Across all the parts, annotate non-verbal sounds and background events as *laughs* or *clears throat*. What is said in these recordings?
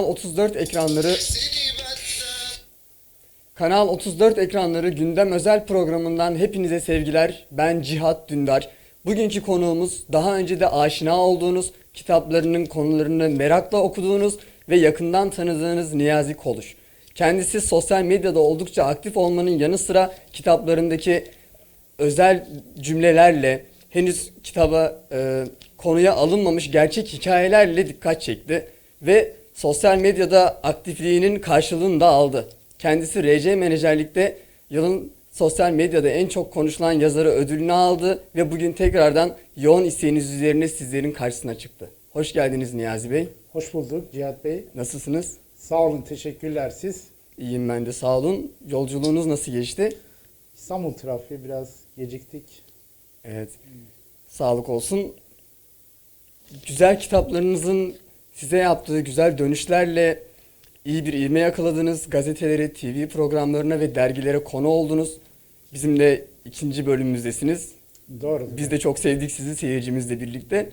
Kanal 34 ekranları Kanal 34 ekranları gündem özel programından hepinize sevgiler. Ben Cihat Dündar. Bugünkü konuğumuz daha önce de aşina olduğunuz, kitaplarının konularını merakla okuduğunuz ve yakından tanıdığınız Niyazi Koluş. Kendisi sosyal medyada oldukça aktif olmanın yanı sıra kitaplarındaki özel cümlelerle henüz kitaba e, konuya alınmamış gerçek hikayelerle dikkat çekti ve sosyal medyada aktifliğinin karşılığını da aldı. Kendisi RC Menajerlik'te yılın sosyal medyada en çok konuşulan yazarı ödülünü aldı ve bugün tekrardan yoğun isteğiniz üzerine sizlerin karşısına çıktı. Hoş geldiniz Niyazi Bey. Hoş bulduk Cihat Bey. Nasılsınız? Sağ olun, teşekkürler siz. İyiyim ben de sağ olun. Yolculuğunuz nasıl geçti? İstanbul trafiği biraz geciktik. Evet. Sağlık olsun. Güzel kitaplarınızın size yaptığı güzel dönüşlerle iyi bir ivme yakaladınız. Gazetelere, TV programlarına ve dergilere konu oldunuz. Bizimle ikinci bölümümüzdesiniz. Doğru. Biz de çok sevdik sizi seyircimizle birlikte.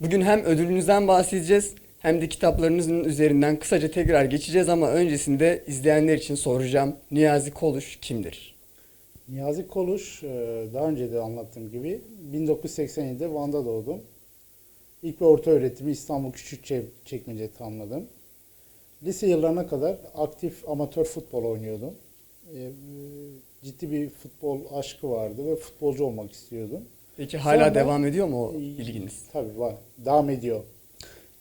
Bugün hem ödülünüzden bahsedeceğiz hem de kitaplarınızın üzerinden kısaca tekrar geçeceğiz ama öncesinde izleyenler için soracağım. Niyazi Koluş kimdir? Niyazi Koluş, e, daha önce de anlattığım gibi 1987'de Van'da doğdum. İlk ve orta öğretimi İstanbul Küçükçekmece tamamladım. Lise yıllarına kadar aktif amatör futbol oynuyordum. E, e, Ciddi bir futbol aşkı vardı ve futbolcu olmak istiyordum. Peki hala Sonra- devam ediyor mu o ilginiz? Tabii var. Devam ediyor.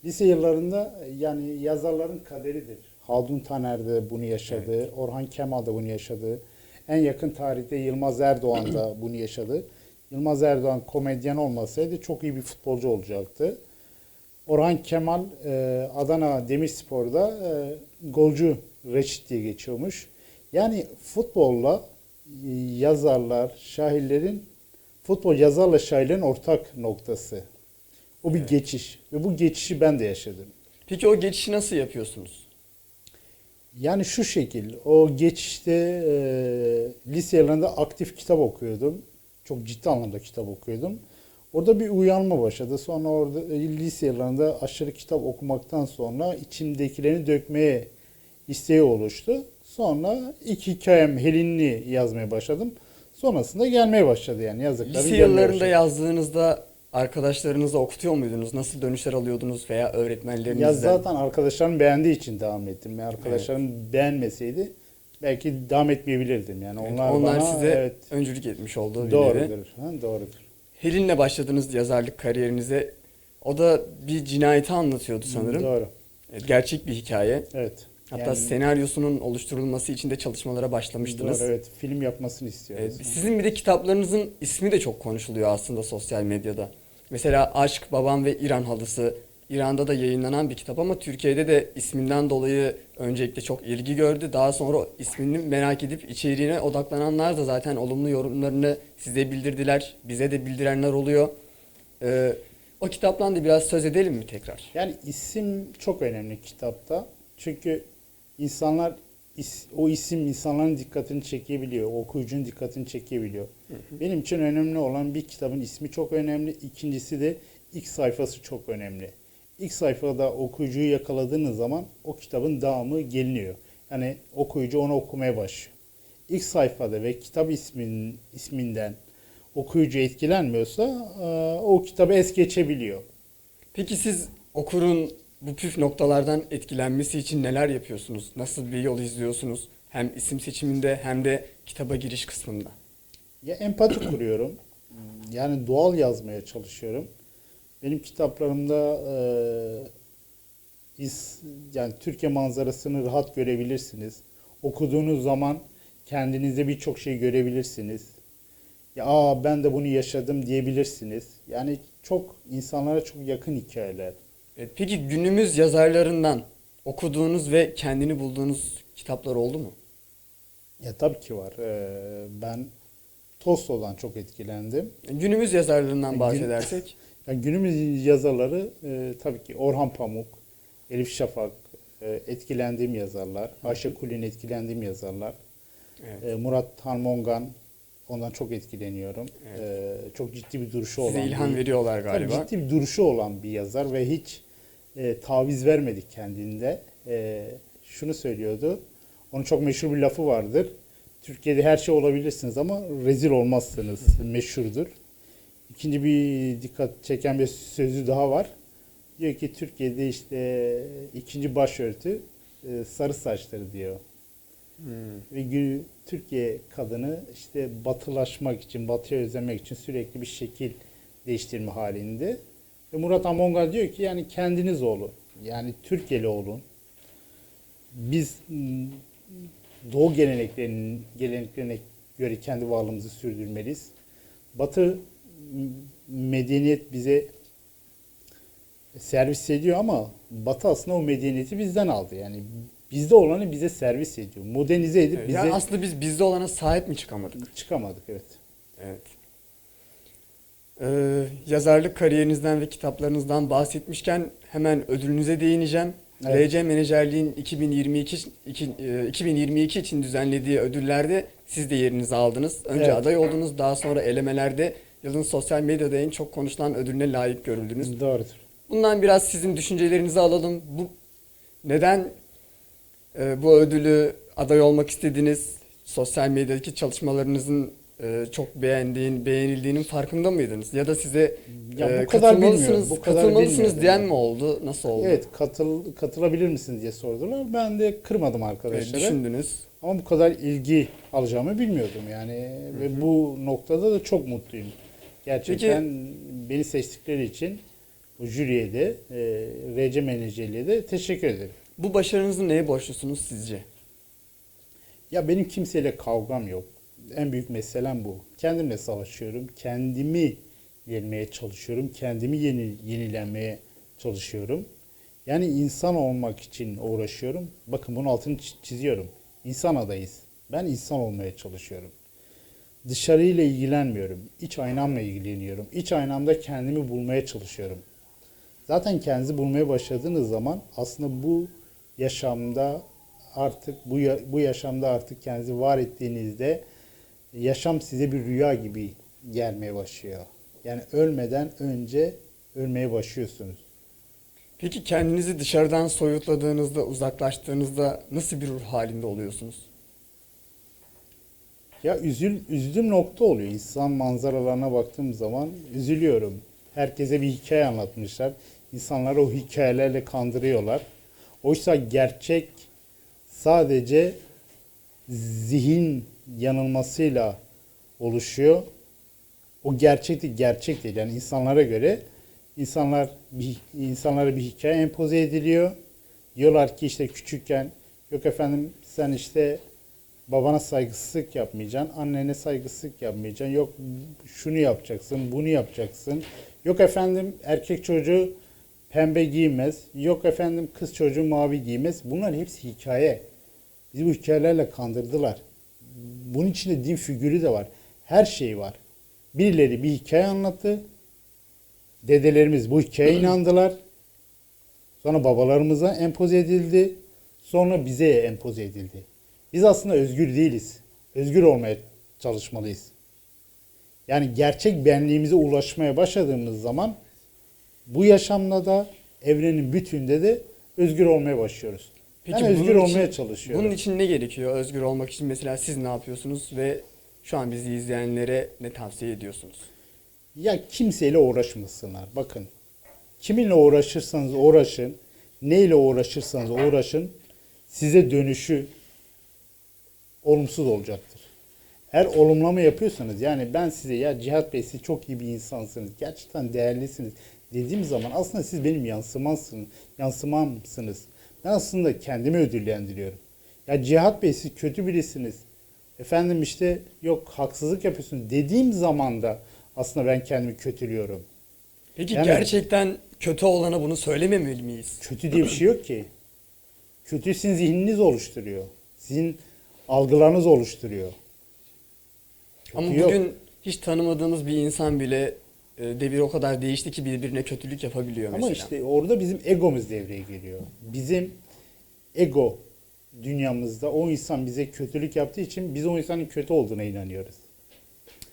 Lise yıllarında yani yazarların kaderidir. Haldun Taner de bunu yaşadı. Orhan Kemal da bunu yaşadı. En yakın tarihte Yılmaz Erdoğan da bunu yaşadı. Yılmaz Erdoğan komedyen olmasaydı çok iyi bir futbolcu olacaktı. Orhan Kemal e, Adana Demirspor'da e, golcü Reçit diye geçiyormuş. Yani futbolla e, yazarlar, şairlerin futbol yazarla şairlerin ortak noktası. O bir geçiş ve bu geçişi ben de yaşadım. Peki o geçişi nasıl yapıyorsunuz? Yani şu şekil, o geçişte e, lise yıllarında aktif kitap okuyordum. Çok ciddi anlamda kitap okuyordum. Orada bir uyanma başladı. Sonra orada lise yıllarında aşırı kitap okumaktan sonra içimdekilerini dökmeye isteği oluştu. Sonra ilk hikayem Helinli yazmaya başladım. Sonrasında gelmeye başladı yani yazdıklarım Lise yıllarında başladı. yazdığınızda arkadaşlarınızla okutuyor muydunuz? Nasıl dönüşler alıyordunuz veya öğretmenlerinizden? Ya zaten arkadaşlarım beğendiği için devam ettim. Yani arkadaşlarım beğenmeseydi belki devam etmeyebilirdim. Yani Evet, onlar, onlar, bana size evet, öncülük etmiş nevi. doğrudur. Ha, doğrudur. Helin'le başladınız yazarlık kariyerinize. O da bir cinayeti anlatıyordu sanırım. Doğru. Evet, Gerçek bir hikaye. Evet. Hatta Yani- senaryosunun oluşturulması için de çalışmalara başlamıştınız. Doğru, evet. Film yapmasını Evet, istiyoruz. sizin bir de kitaplarınızın ismi de çok konuşuluyor aslında sosyal medyada. Mesela Aşk, Babam ve İran Halısı. İran'da da yayınlanan bir kitap ama Türkiye'de de isminden dolayı öncelikle çok ilgi gördü. Daha sonra ismini merak edip içeriğine odaklananlar da zaten olumlu yorumlarını size bildirdiler. Bize de bildirenler oluyor. Ee, o kitaptan da biraz söz edelim mi tekrar? Yani isim çok önemli kitapta. Çünkü insanlar is- o isim insanların dikkatini çekebiliyor. Okuyucunun dikkatini çekebiliyor. Benim için önemli olan bir kitabın ismi çok önemli. İkincisi de ilk sayfası çok önemli. İlk sayfada okuyucuyu yakaladığınız zaman o kitabın devamı geliniyor. Yani okuyucu onu okumaya başlıyor. İlk sayfada ve kitap ismin, isminden okuyucu etkilenmiyorsa e, o kitabı es geçebiliyor. Peki siz okurun bu püf noktalardan etkilenmesi için neler yapıyorsunuz? Nasıl bir yol izliyorsunuz? Hem isim seçiminde hem de kitaba giriş kısmında. Ya empati kuruyorum. Yani doğal yazmaya çalışıyorum. Benim kitaplarımda e, is, yani Türkiye manzarasını rahat görebilirsiniz. Okuduğunuz zaman kendinizde birçok şey görebilirsiniz. Ya aa ben de bunu yaşadım diyebilirsiniz. Yani çok insanlara çok yakın hikayeler. Evet, peki günümüz yazarlarından okuduğunuz ve kendini bulduğunuz kitaplar oldu mu? Ya tabii ki var. Ee, ben Tolstoy'dan çok etkilendim. Günümüz yazarlarından Gün- bahsedersek. *laughs* Yani günümüz yazarları e, tabii ki Orhan Pamuk, Elif Şafak e, etkilendiğim yazarlar. Ayşe Kulin etkilendiğim yazarlar. Evet. E, Murat Tanmongan ondan çok etkileniyorum. E, çok ciddi bir duruşu olan Size ilham bir, veriyorlar Tabii galiba. ciddi bir duruşu olan bir yazar ve hiç e, taviz vermedik kendinde. E, şunu söylüyordu. Onun çok meşhur bir lafı vardır. Türkiye'de her şey olabilirsiniz ama rezil olmazsınız. Meşhurdur. İkinci bir dikkat çeken bir sözü daha var. Diyor ki Türkiye'de işte ikinci başörtü e, sarı saçları diyor. Ve gü- Türkiye kadını işte batılaşmak için, batıya özlemek için sürekli bir şekil değiştirme halinde. Ve Murat Amongal diyor ki yani kendiniz olun. Yani Türkiye'li olun. Biz m, Doğu geleneklerinin geleneklerine göre kendi varlığımızı sürdürmeliyiz. Batı medeniyet bize servis ediyor ama Batı aslında o medeniyeti bizden aldı. Yani bizde olanı bize servis ediyor. Modernize edip bize Yani aslında biz bizde olana sahip mi çıkamadık? çıkamadık evet. Evet. Ee, yazarlık kariyerinizden ve kitaplarınızdan bahsetmişken hemen ödülünüze değineceğim. Evet. RC Menajerliğin 2022 iki- e, 2022 için düzenlediği ödüllerde siz de yerinizi aldınız. Önce Evet. aday oldunuz, daha sonra elemelerde yılın sosyal medyada en çok konuşulan ödülüne layık görüldünüz. Doğrudur. Bundan biraz sizin düşüncelerinizi alalım. Bu neden e, bu ödülü aday olmak istediniz? Sosyal medyadaki çalışmalarınızın e, çok beğendiğin, beğenildiğinin farkında mıydınız? Ya da size Ya e, bu kadar katılmalısınız, bu kadar katılmalısınız diyen yani. mi oldu? Nasıl oldu? Evet katıl katılabilir misiniz diye sordular. Ben de kırmadım E, arkadaşlara. düşündünüz. Ama bu kadar ilgi alacağımı bilmiyordum yani ve bu noktada da çok mutluyum. Gerçekten beni seçtikleri için bu jüriye de e, RC menajerliğe de teşekkür ederim. Bu başarınızı neye borçlusunuz sizce? Ya benim kimseyle kavgam yok. En büyük meselem bu. Kendimle savaşıyorum. Kendimi yenmeye çalışıyorum. Kendimi yeni, yenilenmeye çalışıyorum. Yani insan olmak için uğraşıyorum. Bakın bunun altını çi- çiziyorum. İnsan adayız. Ben insan olmaya çalışıyorum. Dışarıyla ilgilenmiyorum. İç aynamla ilgileniyorum. İç aynamda kendimi bulmaya çalışıyorum. Zaten kendinizi bulmaya başladığınız zaman aslında bu yaşamda artık bu bu yaşamda artık kendinizi var ettiğinizde yaşam size bir rüya gibi gelmeye başlıyor. Yani ölmeden önce ölmeye başlıyorsunuz. Peki kendinizi dışarıdan soyutladığınızda, uzaklaştığınızda nasıl bir ruh halinde oluyorsunuz? Ya üzül üzüldüğüm nokta oluyor. İnsan manzaralarına baktığım zaman üzülüyorum. Herkese bir hikaye anlatmışlar. İnsanları o hikayelerle kandırıyorlar. Oysa gerçek sadece zihin yanılmasıyla oluşuyor. O gerçek değil, gerçek değil. Yani insanlara göre insanlar bir, insanlara bir hikaye empoze ediliyor. Diyorlar ki işte küçükken yok efendim sen işte babana saygısızlık yapmayacaksın, annene saygısızlık yapmayacaksın. Yok şunu yapacaksın, bunu yapacaksın. Yok efendim erkek çocuğu pembe giymez. Yok efendim kız çocuğu mavi giymez. Bunlar hepsi hikaye. Bizi bu hikayelerle kandırdılar. Bunun içinde din figürü de var. Her şey var. Birileri bir hikaye anlattı. Dedelerimiz bu hikayeye inandılar. Sonra babalarımıza empoze edildi. Sonra bize empoze edildi. Biz aslında özgür değiliz. Özgür olmaya çalışmalıyız. Yani gerçek benliğimize ulaşmaya başladığımız zaman bu yaşamda da evrenin bütünde de özgür olmaya başlıyoruz. ben özgür bunun olmaya için- çalışıyorum. Bunun için ne gerekiyor özgür olmak için? Mesela siz ne yapıyorsunuz ve şu an bizi izleyenlere ne tavsiye ediyorsunuz? Ya kimseyle uğraşmasınlar. Bakın. Kiminle uğraşırsanız uğraşın, neyle uğraşırsanız uğraşın, size dönüşü olumsuz olacaktır. Eğer olumlama yapıyorsanız yani ben size ya Cihat Bey siz çok iyi bir insansınız, gerçekten değerlisiniz dediğim zaman aslında siz benim yansımansınız, yansımamsınız. Ben aslında kendimi ödüllendiriyorum. Ya Cihat Bey siz kötü birisiniz. Efendim işte yok haksızlık yapıyorsunuz dediğim zaman da aslında ben kendimi kötülüyorum. Peki Yani- gerçekten kötü olana bunu söylememeli miyiz? Kötü diye bir şey yok ki. Kötü sizin zihniniz oluşturuyor. Sizin algılarınız oluşturuyor. Kötü Ama yok. bugün hiç tanımadığımız bir insan bile e, devir o kadar değişti ki birbirine kötülük yapabiliyor mesela. Ama işte orada bizim egomuz devreye giriyor. Bizim ego dünyamızda o insan bize kötülük yaptığı için biz o insanın kötü olduğuna inanıyoruz.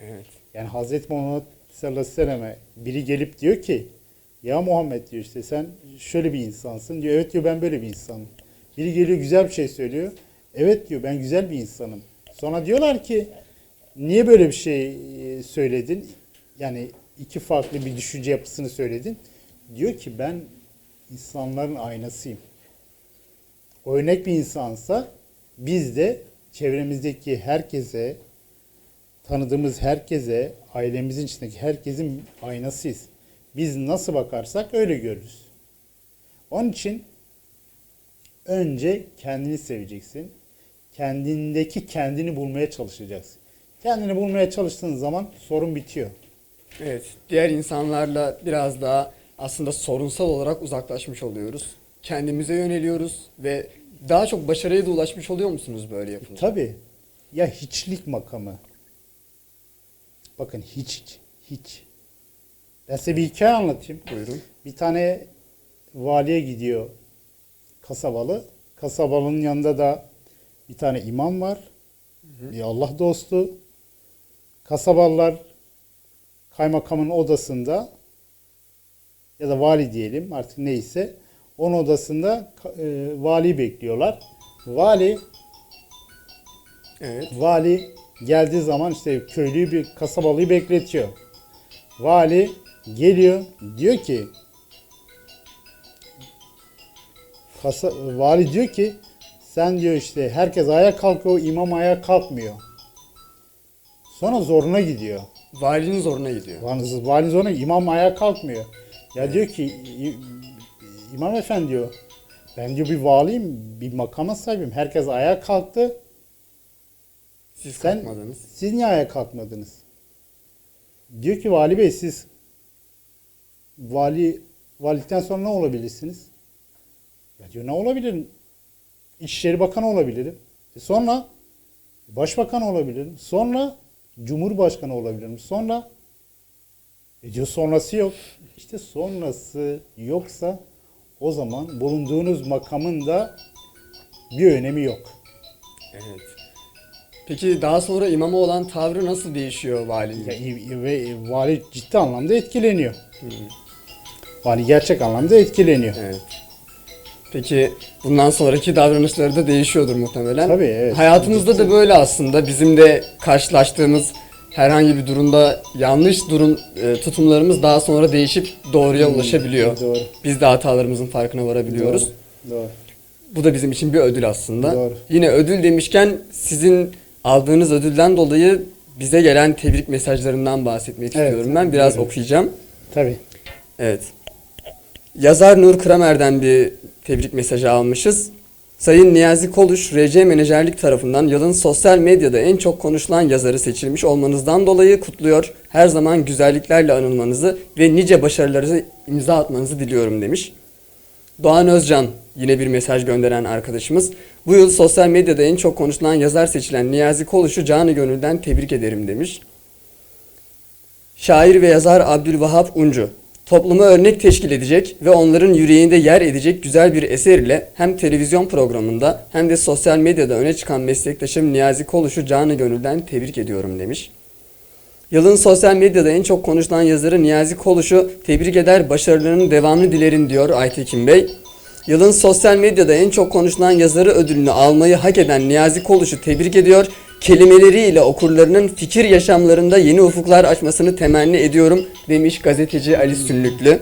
Evet. Yani Hazreti Muhammed sallallahu aleyhi ve selleme biri gelip diyor ki ya Muhammed diyor işte sen şöyle bir insansın diyor. Evet diyor ben böyle bir insanım. Biri geliyor güzel bir şey söylüyor. Evet diyor ben güzel bir insanım. Sonra diyorlar ki niye böyle bir şey e, söyledin? Yani iki farklı bir düşünce yapısını söyledin. Diyor ki ben insanların aynasıyım. Örnek bir insansa biz de çevremizdeki herkese, tanıdığımız herkese, ailemizin içindeki herkesin aynasıyız. Biz nasıl bakarsak öyle görürüz. Onun için önce kendini seveceksin. Kendindeki kendini bulmaya çalışacaksın. Kendini bulmaya çalıştığın zaman sorun bitiyor. Evet, diğer insanlarla biraz daha aslında sorunsal olarak uzaklaşmış oluyoruz. Kendimize yöneliyoruz ve daha çok başarıya da ulaşmış oluyor musunuz böyle yapınca? Tabii. Ya hiçlik makamı. Bakın hiç, hiç. Ben size bir hikaye anlatayım. Buyurun. Bir tane valiye gidiyor kasabalı. Kasabalının yanında da bir tane imam var. Bir Allah dostu. Kasabalılar kaymakamın odasında ya da vali diyelim artık neyse onun odasında e, vali bekliyorlar. Vali Evet. Vali geldiği zaman işte köylüyü bir kasabalıyı bekletiyor. Vali geliyor diyor ki kasa, vali diyor ki sen diyor işte herkes ayağa kalkıyor imam ayağa kalkmıyor. Sonra zoruna gidiyor. Valinin zoruna gidiyor. Vali, vali zoruna imam ayağa kalkmıyor. Ya diyor ki "İ- imam efendi diyor ben diyor bir valiyim bir makama sahibim. Herkes ayağa kalktı. Siz Sen- kalkmadınız. Siz niye ayağa kalkmadınız? Diyor ki vali bey siz vali valilikten sonra ne olabilirsiniz? Ya diyor ne olabilirim? İçişleri Bakanı olabilirim. E sonra Başbakan olabilirim. Sonra Cumhurbaşkanı olabilirim. Sonra e diyor sonrası yok. İşte sonrası yoksa o zaman bulunduğunuz makamın da bir önemi yok. Evet. Peki daha sonra imama olan tavrı nasıl değişiyor valinin? Ya, ve vali ciddi anlamda etkileniyor. Vali gerçek anlamda etkileniyor. Evet. Peki bundan sonraki davranışları da değişiyordur muhtemelen. Tabii, evet. Hayatımızda da böyle aslında bizim de karşılaştığımız herhangi bir durumda yanlış durum e, tutumlarımız daha sonra değişip doğruya ulaşabiliyor. Hmm, doğru. Biz de hatalarımızın farkına varabiliyoruz. Doğru. Doğru. Bu da bizim için bir ödül aslında. Doğru. Yine ödül demişken sizin aldığınız ödülden dolayı bize gelen tebrik mesajlarından bahsetmek Evet, istiyorum ben. Biraz buyurun. okuyacağım. Tabii. Evet. Yazar Nur Kramer'den bir tebrik mesajı almışız. Sayın Niyazi Koluş, RC Menajerlik tarafından yılın sosyal medyada en çok konuşulan yazarı seçilmiş olmanızdan dolayı kutluyor. Her zaman güzelliklerle anılmanızı ve nice başarıları imza atmanızı diliyorum demiş. Doğan Özcan yine bir mesaj gönderen arkadaşımız. Bu yıl sosyal medyada en çok konuşulan yazar seçilen Niyazi Koluş'u canı gönülden tebrik ederim demiş. Şair ve yazar Abdülvahap Uncu. Topluma örnek teşkil edecek ve onların yüreğinde yer edecek güzel bir eser ile hem televizyon programında hem de sosyal medyada öne çıkan meslektaşım Niyazi Koluş'u canı gönülden tebrik ediyorum demiş. Yılın sosyal medyada en çok konuşulan yazarı Niyazi Koluş'u tebrik eder, başarılarının devamını dilerim diyor Aytekin Bey. Yılın sosyal medyada en çok konuşulan yazarı ödülünü almayı hak eden Niyazi Koluş'u tebrik ediyor. Kelimeleriyle okurlarının fikir yaşamlarında yeni ufuklar açmasını temenni ediyorum demiş gazeteci Ali Sünnüklü.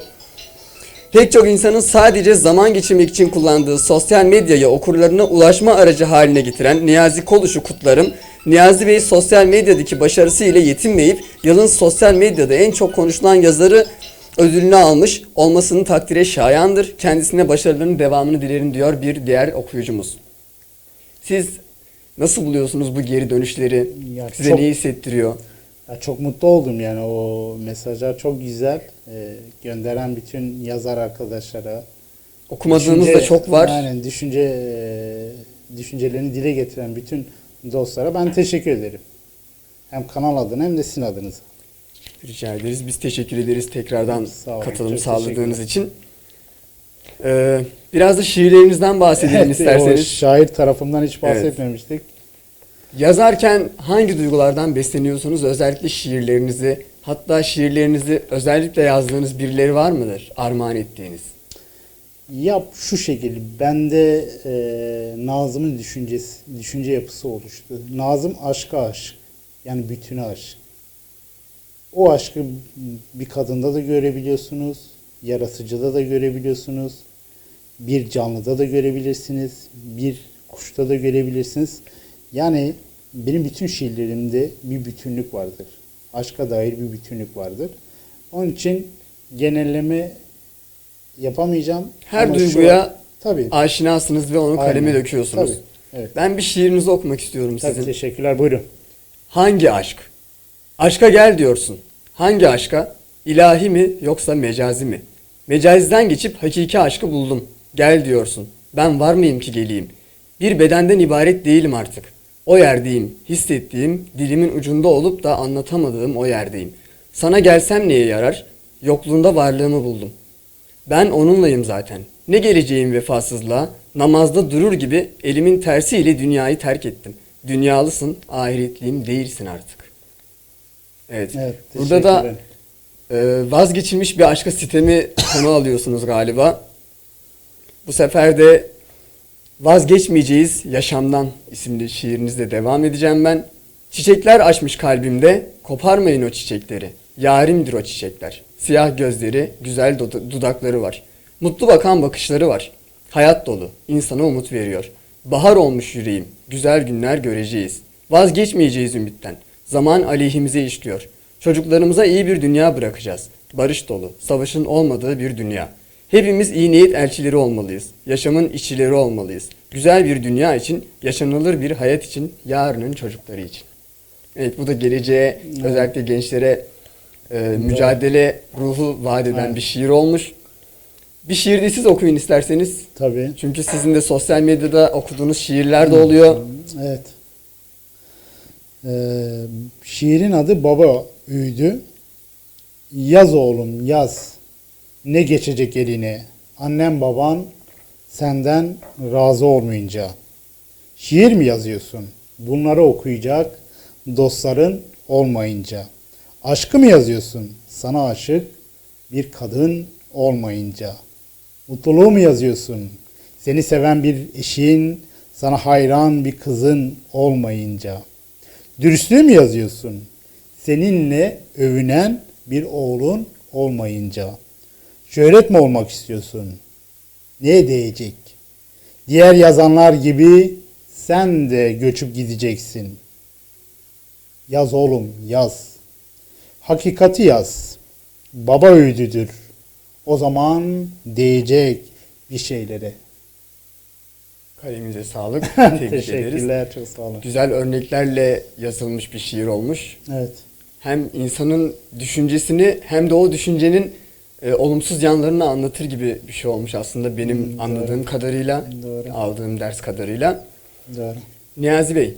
Pek çok insanın sadece zaman geçirmek için kullandığı sosyal medyayı okurlarına ulaşma aracı haline getiren Niyazi Koluş'u kutlarım. Niyazi Bey sosyal medyadaki başarısı ile yetinmeyip yılın sosyal medyada en çok konuşulan yazarı ödülünü almış olmasının takdire şayandır. Kendisine başarılarının devamını dilerim diyor bir diğer okuyucumuz. Siz nasıl buluyorsunuz bu geri dönüşleri? Ya Size çok- ne hissettiriyor? Ya çok mutlu oldum yani o mesajlar çok güzel. Ee, gönderen bütün yazar arkadaşlara. Okumadığınız da düşünce- çok var. Aynen düşünce e, düşüncelerini dile getiren bütün dostlara ben teşekkür ederim. Hem kanal adına hem de sizin adınıza. Rica ederiz. Biz teşekkür ederiz tekrardan Sağ olun, katılım sağladığınız için. Ee, biraz da şiirlerinizden bahsedelim *laughs* Evet, O isterseniz. şair tarafından hiç bahsetmemiştik. Yazarken hangi duygulardan besleniyorsunuz? Özellikle şiirlerinizi, hatta şiirlerinizi özellikle yazdığınız birileri var mıdır? Armağan ettiğiniz. Yap şu şekilde. Bende e, Nazım'ın düşüncesi, düşünce yapısı oluştu. Nazım aşka aşık. Yani bütüne aşık. O aşkı bir kadında da görebiliyorsunuz. Yaratıcıda da görebiliyorsunuz. Bir canlıda da görebilirsiniz. Bir kuşta da görebilirsiniz. Yani benim bütün şiirlerimde bir bütünlük vardır. Aşka dair bir bütünlük vardır. Onun için genelleme yapamayacağım. Her duyguya an- tabii. Aşinasınız ve onu kaleme Aynen. döküyorsunuz. Tabii. Evet. Ben bir şiirinizi okumak istiyorum Tabii sizin. teşekkürler. Buyurun. Hangi aşk? Aşka gel diyorsun. Hangi aşka? İlahi mi yoksa mecazi mi? Mecaziden geçip hakiki aşkı buldum. Gel diyorsun. Ben var mıyım ki geleyim? Bir bedenden ibaret değilim artık. O yerdeyim. Hissettiğim, dilimin ucunda olup da anlatamadığım o yerdeyim. Sana gelsem neye yarar? Yokluğunda varlığımı buldum. Ben onunlayım zaten. Ne geleceğim vefasızlığa, namazda durur gibi elimin tersiyle dünyayı terk ettim. Dünyalısın, ahiretliyim değilsin artık. Evet. Evet, Burada da e, vazgeçilmiş bir aşka sitemi konu alıyorsunuz galiba. Bu sefer de Vazgeçmeyeceğiz Yaşamdan isimli şiirinizle devam edeceğim ben. Çiçekler açmış kalbimde, koparmayın o çiçekleri. Yarimdir o çiçekler. Siyah gözleri, güzel dud- dudakları var. Mutlu bakan bakışları var. Hayat dolu, insana umut veriyor. Bahar olmuş yüreğim, güzel günler göreceğiz. Vazgeçmeyeceğiz ümitten. Zaman aleyhimize işliyor. Çocuklarımıza iyi bir dünya bırakacağız. Barış dolu, savaşın olmadığı bir dünya. Hepimiz iyi niyet elçileri olmalıyız. Yaşamın işçileri olmalıyız. Güzel bir dünya için, yaşanılır bir hayat için, yarının çocukları için. Evet bu da geleceğe, özellikle gençlere e, mücadele ruhu vaat eden Evet. bir şiir olmuş. Bir şiir de siz okuyun isterseniz. Tabii. Çünkü sizin de sosyal medyada okuduğunuz şiirler de oluyor. Evet. Ee, şiirin adı Baba Öğüdü. Yaz oğlum yaz. Ne geçecek eline? Annem baban senden razı olmayınca. Şiir mi yazıyorsun? Bunları okuyacak dostların olmayınca. Aşkı mı yazıyorsun? Sana aşık bir kadın olmayınca. Mutluluğu mu yazıyorsun? Seni seven bir eşin, sana hayran bir kızın olmayınca. Dürüstlüğü mü yazıyorsun? Seninle övünen bir oğlun olmayınca. Şöhret mi olmak istiyorsun? Neye değecek? Diğer yazanlar gibi sen de göçüp gideceksin. Yaz oğlum yaz. Hakikati yaz. Baba öğüdüdür. O zaman değecek bir şeylere. Kaleminize sağlık. *laughs* Tebrik ederiz. Teşekkürler, çok sağ olun. Güzel örneklerle yazılmış bir şiir olmuş. Evet. hem insanın düşüncesini hem de o düşüncenin e, olumsuz yanlarını anlatır gibi bir şey olmuş aslında benim Hmm, doğru. anladığım kadarıyla, Doğru. aldığım ders kadarıyla. Doğru. Niyazi Bey,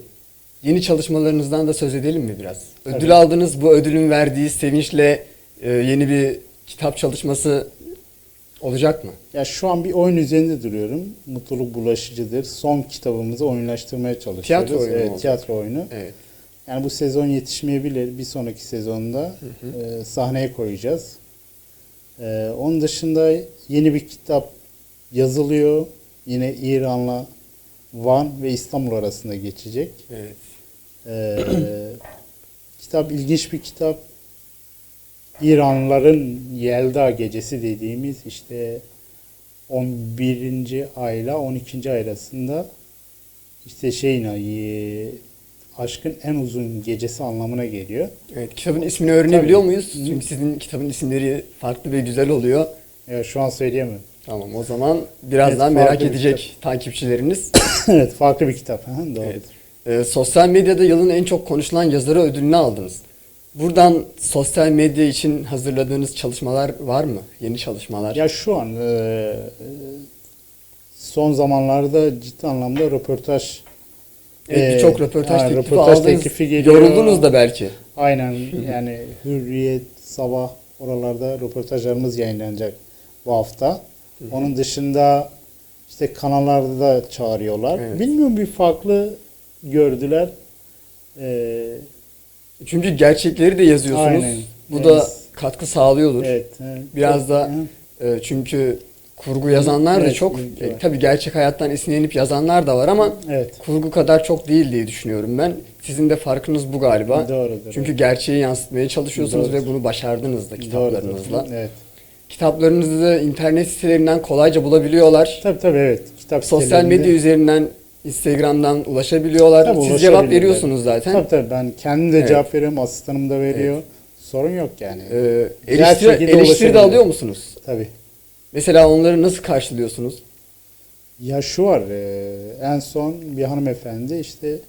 yeni çalışmalarınızdan da söz edelim mi biraz? Tabii. Ödül aldınız, bu ödülün verdiği sevinçle e, yeni bir kitap çalışması olacak mı? Ya şu an bir oyun üzerinde duruyorum. Mutluluk bulaşıcıdır. Son kitabımızı oyunlaştırmaya çalışıyoruz. Tiyatro oyunu Evet, tiyatro oyunu. Evet. Yani bu sezon yetişmeyebilir. Bir sonraki sezonda e, sahneye koyacağız. E, onun dışında yeni bir kitap yazılıyor. Yine İran'la Van ve İstanbul arasında geçecek. Evet. Ee, kitap ilginç bir kitap. İranlıların Yelda gecesi dediğimiz işte 11. ayla 12. ay arasında işte şeyin ayı aşkın en uzun gecesi anlamına geliyor. Evet, kitabın ismini öğrenebiliyor muyuz? Çünkü sizin kitabın isimleri farklı ve güzel oluyor. Ya şu an söyleyemem. Tamam o zaman birazdan Evet, merak farklı bir edecek takipçileriniz. *coughs* evet farklı bir kitap. Doğrudur. Evet. Ee, sosyal medyada yılın en çok konuşulan yazarı ödülünü aldınız. Buradan sosyal medya için hazırladığınız çalışmalar var mı? Yeni çalışmalar. Ya şu an e, e, son zamanlarda ciddi anlamda röportaj Evet, Birçok röportaj ha, teklifi röportaj aldınız. teklifi geliyor. Yoruldunuz da belki. Aynen yani Hürriyet, Sabah oralarda röportajlarımız yayınlanacak bu hafta. Onun dışında işte kanallarda da çağırıyorlar. Evet. Bilmiyorum bir farklı gördüler. Ee, Çünkü gerçekleri de yazıyorsunuz. Aynen. Bu da Evet. katkı sağlıyordur. evet. evet. Biraz da Hı. e, çünkü kurgu yazanlar da Evet, çok ilgi e, tabii gerçek hayattan esinlenip yazanlar da var ama Evet. kurgu kadar çok değil diye düşünüyorum ben. Sizin de farkınız bu galiba. Doğrudur, Çünkü gerçeği yansıtmaya çalışıyorsunuz Doğrudur. ve bunu başardınız da kitaplarınızla. Doğrudur. Evet. Kitaplarınızı da internet sitelerinden kolayca bulabiliyorlar. Tabii tabii evet. Kitap Sosyal sitelerinde- medya üzerinden Instagram'dan ulaşabiliyorlar. Tabii, Siz ulaşabilirler. cevap veriyorsunuz zaten. Tabii tabii ben kendim de Evet. cevap veriyorum, asistanım da veriyor. Sorun yok yani. Ee, eleştiri, şekilde eleştiri de ulaşabilirler. alıyor musunuz? Tabii. Mesela onları nasıl karşılıyorsunuz? Ya şu var, e, en son bir hanımefendi işte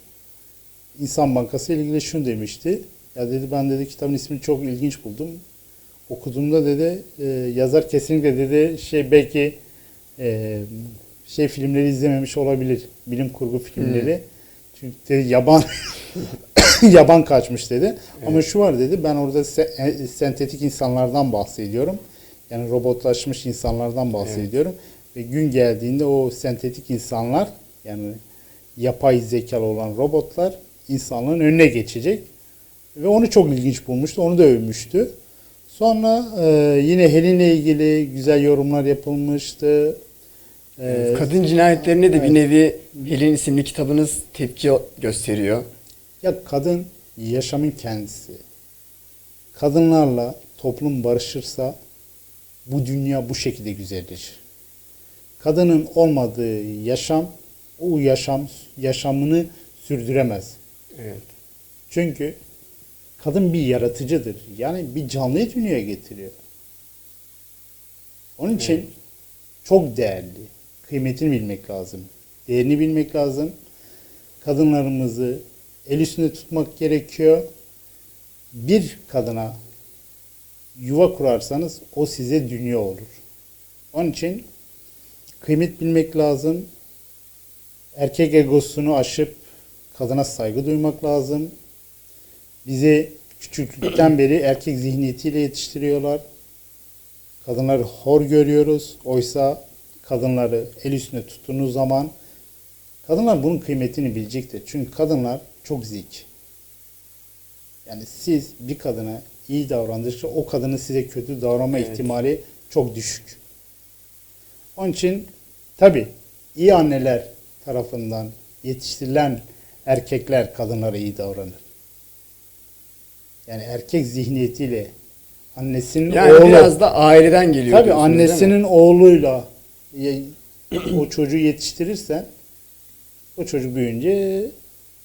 İnsan Bankası ile ilgili şunu demişti. Ya dedi ben dedi kitabın ismini çok ilginç buldum. Okuduğumda dedi e, yazar kesinlikle dedi şey belki e, şey filmleri izlememiş olabilir. Bilim kurgu filmleri. Çünkü dedi, yaban *coughs* yaban kaçmış dedi. Ama şu var dedi ben orada se- sentetik insanlardan bahsediyorum. Yani robotlaşmış insanlardan bahsediyorum. Ve gün geldiğinde o sentetik insanlar yani yapay zekalı olan robotlar insanlığın önüne geçecek. Ve onu çok ilginç bulmuştu. Onu da övmüştü. Sonra e, yine Helin'le ilgili güzel yorumlar yapılmıştı. E, Kadın cinayetlerine de evet. bir nevi Helin isimli kitabınız tepki gösteriyor. Ya kadın yaşamın kendisi. Kadınlarla toplum barışırsa bu dünya bu şekilde güzelleşir. Kadının olmadığı yaşam o yaşam yaşamını sürdüremez. Evet. Çünkü kadın bir yaratıcıdır. Yani bir canlıyı dünyaya getiriyor. Onun için çok değerli. Kıymetini bilmek lazım. Değerini bilmek lazım. Kadınlarımızı el üstünde tutmak gerekiyor. Bir kadına yuva kurarsanız o size dünya olur. Onun için kıymet bilmek lazım. Erkek egosunu aşıp kadına saygı duymak lazım. Bizi küçüklükten beri erkek zihniyetiyle yetiştiriyorlar. Kadınları hor görüyoruz. Oysa kadınları el üstüne tuttuğunuz zaman kadınlar bunun kıymetini bilecektir. Çünkü kadınlar çok zeki. Yani siz bir kadına iyi davrandıkça o kadının size kötü davranma Evet. ihtimali çok düşük. Onun için tabi iyi anneler tarafından yetiştirilen erkekler kadınlara iyi davranır. Yani erkek zihniyetiyle annesinin Yani oğlu biraz da aileden geliyor. tabi diyorsunuz, değil mi? annesinin oğluyla o çocuğu yetiştirirsen o çocuk büyüyünce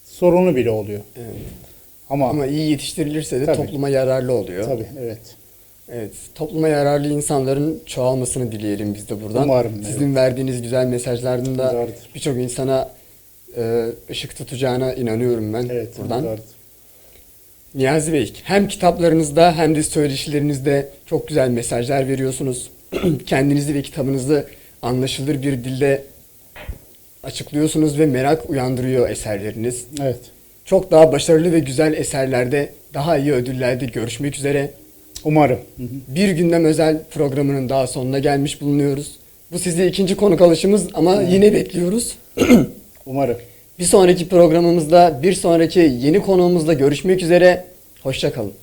sorunlu biri oluyor. Evet. Ama, Ama iyi yetiştirilirse de Tabii. topluma yararlı oluyor. tabi evet. Evet, topluma yararlı insanların çoğalmasını dileyelim biz de buradan. Umarım, Sizin verdiğiniz güzel mesajların da birçok insana e, ışık tutacağına inanıyorum ben Evet. buradan. Niyazi Bey, hem kitaplarınızda hem de söyleşilerinizde çok güzel mesajlar veriyorsunuz. *clears throat* Kendinizi ve kitabınızı anlaşılır bir dilde açıklıyorsunuz ve merak uyandırıyor eserleriniz. Evet. Çok daha başarılı ve güzel eserlerde, daha iyi ödüllerde görüşmek üzere. Umarım. Hı hı. Bir gündem özel programının daha sonuna gelmiş bulunuyoruz. Bu sizi ikinci konuk alışımız ama yine bekliyoruz. *clears throat* Umarım. Bir sonraki programımızda bir sonraki yeni konuğumuzla görüşmek üzere. Hoşçakalın.